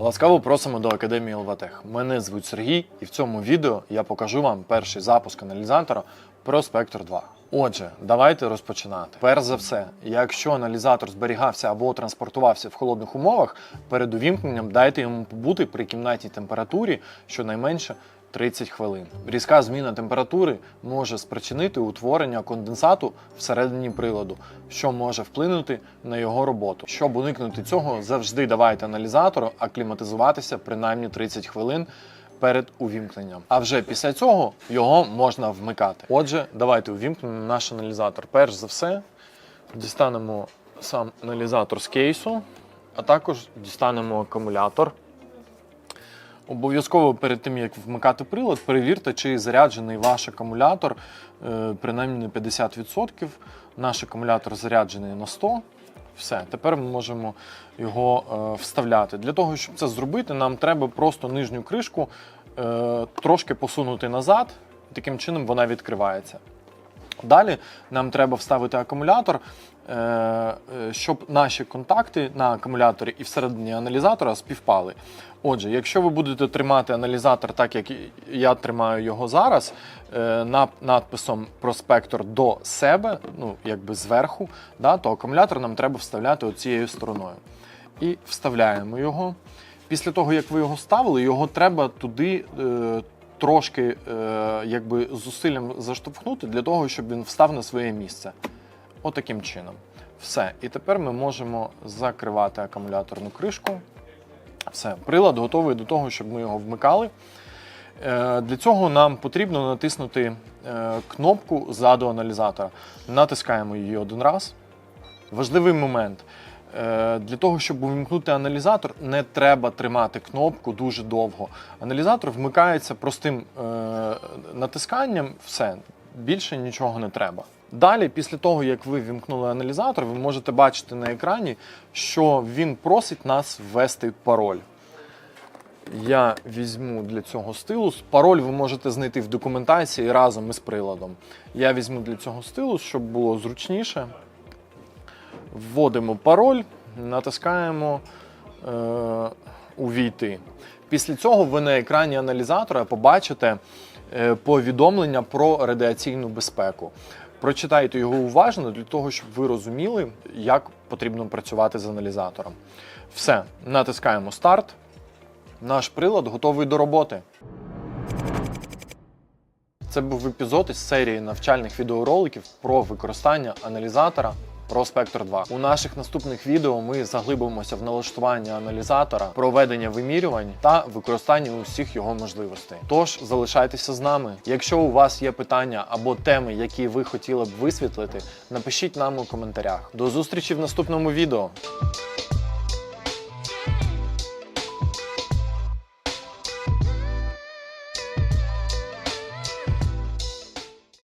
Ласкаво просимо до Академії Лватех. Мене звуть Сергій, і в цьому відео я покажу вам перший запуск аналізатора Prospector 2. Отже, давайте розпочинати. Перш за все, якщо аналізатор зберігався або транспортувався в холодних умовах, перед увімкненням дайте йому побути при кімнатній температурі щонайменше 30 хвилин. Різка зміна температури може спричинити утворення конденсату всередині приладу, що може вплинути на його роботу. Щоб уникнути цього, завжди давайте аналізатору акліматизуватися принаймні 30 хвилин перед увімкненням. А вже після цього його можна вмикати. Отже, давайте увімкнемо наш аналізатор. Перш за все, дістанемо сам аналізатор з кейсу, а також дістанемо акумулятор. Обов'язково перед тим, як вмикати прилад, перевірте, чи заряджений ваш акумулятор е, принаймні на 50%. Наш акумулятор заряджений на 100%. Все, тепер ми можемо його е, вставляти. Для того, щоб це зробити, нам треба просто нижню кришку е, трошки посунути назад, таким чином вона відкривається. Далі нам треба вставити акумулятор, е, е, щоб наші контакти на акумуляторі і всередині аналізатора співпали. Отже, якщо ви будете тримати аналізатор так, як я тримаю його зараз, е, надписом проспектор до себе, ну якби зверху, да, то акумулятор нам треба вставляти оцією стороною. І вставляємо його. Після того, як ви його ставили, його треба туди трошки е, якби зусиллям заштовхнути для того, щоб він встав на своє місце. Отаким чином. Все. І тепер ми можемо закривати акумуляторну кришку. Все, прилад готовий до того, щоб ми його вмикали. Е, Для цього нам потрібно натиснути е, кнопку ззаду аналізатора. Натискаємо її один раз. Важливий момент. Е, Для того, щоб увімкнути аналізатор, не треба тримати кнопку дуже довго. Аналізатор вмикається простим е, натисканням, все, більше нічого не треба. Далі, після того, як ви вімкнули аналізатор, ви можете бачити на екрані, що він просить нас ввести пароль. Я візьму для цього стилус. Пароль ви можете знайти в документації разом із приладом. Я візьму для цього стилус, щоб було зручніше. Вводимо пароль, натискаємо е, Увійти. Після цього ви на екрані аналізатора побачите е, повідомлення про радіаційну безпеку. Прочитайте його уважно для того, щоб ви розуміли, як потрібно працювати з аналізатором. Все, натискаємо старт. Наш прилад готовий до роботи. Це був епізод із серії навчальних відеороликів про використання аналізатора Prospector 2. У наших наступних відео ми заглибимося в налаштування аналізатора, проведення вимірювань та використання усіх його можливостей. Тож залишайтеся з нами. Якщо у вас є питання або теми, які ви хотіли б висвітлити, напишіть нам у коментарях. До зустрічі в наступному відео.